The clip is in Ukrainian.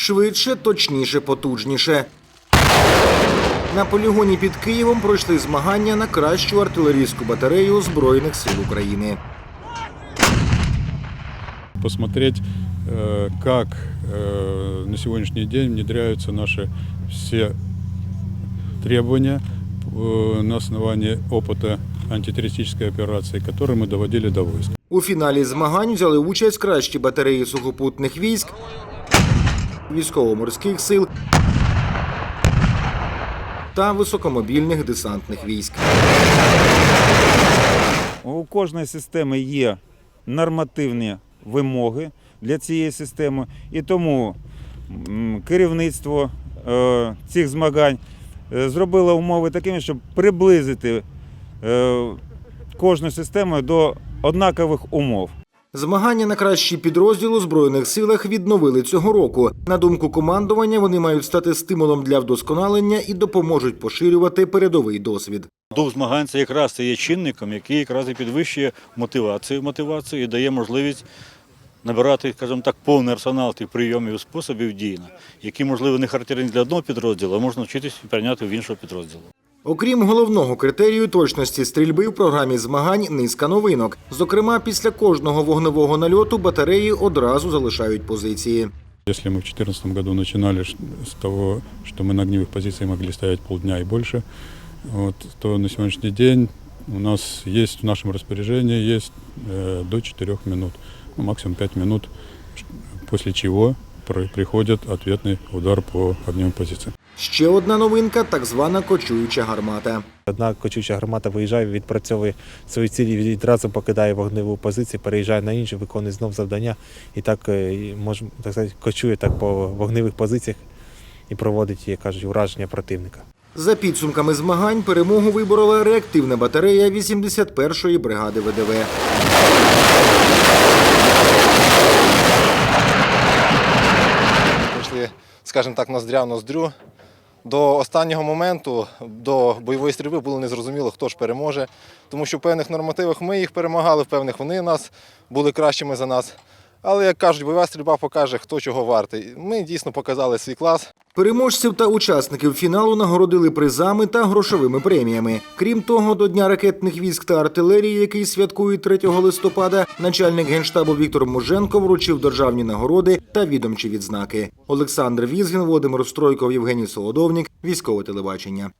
швидше, точніше, потужніше. На полігоні під Києвом пройшли змагання на кращу артилерійську батарею Збройних сил України. посмотреть, э, как э, на сегодняшний день внедряются наши все требования э, на основании опыта антитеррористической операции, которые мы доводили до войск. У фіналі змагань взяли участь кращі батареї сухопутних військ, військово-морських сил та високомобільних десантних військ. У кожної системи є нормативні вимоги для цієї системи, і тому керівництво е, цих змагань е, зробило умови такими, щоб приблизити е, кожну систему до однакових умов. Змагання на кращий підрозділ у збройних силах відновили цього року. На думку командування, вони мають стати стимулом для вдосконалення і допоможуть поширювати передовий досвід. Дух змагань це якраз це є чинником, який якраз і підвищує мотивацію, мотивацію і дає можливість набирати, скажімо так, повний арсенал тих прийомів і способів дій, які, можливо, не характерні для одного підрозділу, а можна вчитись і прийняти в іншого підрозділу. Окрім головного критерію точності стрільби в програмі змагань низка новинок. Зокрема, після кожного вогневого нальоту батареї одразу залишають позиції. Если мы в 2014 году начинали ш- с того, что мы на огневых позициях могли стоять полдня и больше, вот, то на сегодняшний день у нас есть в нашем распоряжении есть э, до 4 минут, ну, максимум 5 минут, ш- после чего при- приходит ответный удар по огневым позициям. Ще одна новинка так звана кочуюча гармата. Одна кочуча гармата виїжджає, відпрацьовує свої цілі, відразу покидає вогневу позицію, переїжджає на іншу, виконує знов завдання і так е, і може так сказати, кочує так по вогневих позиціях і проводить, як кажуть, ураження противника. За підсумками змагань перемогу виборола реактивна батарея 81-ї бригади ВДВ. прийшли, скажімо так, ноздря в ноздрю. До останнього моменту, до бойової стрільби було незрозуміло, хто ж переможе, тому що в певних нормативах ми їх перемагали, в певних вони нас були кращими за нас. Але, як кажуть, бойова стрільба покаже, хто чого вартий. Ми дійсно показали свій клас. Переможців та учасників фіналу нагородили призами та грошовими преміями. Крім того, до Дня ракетних військ та артилерії, який святкують 3 листопада, начальник генштабу Віктор Муженко вручив державні нагороди та відомчі відзнаки. Олександр Візгін, Володимир Стройков, Євгеній Солодовнік, військове телебачення.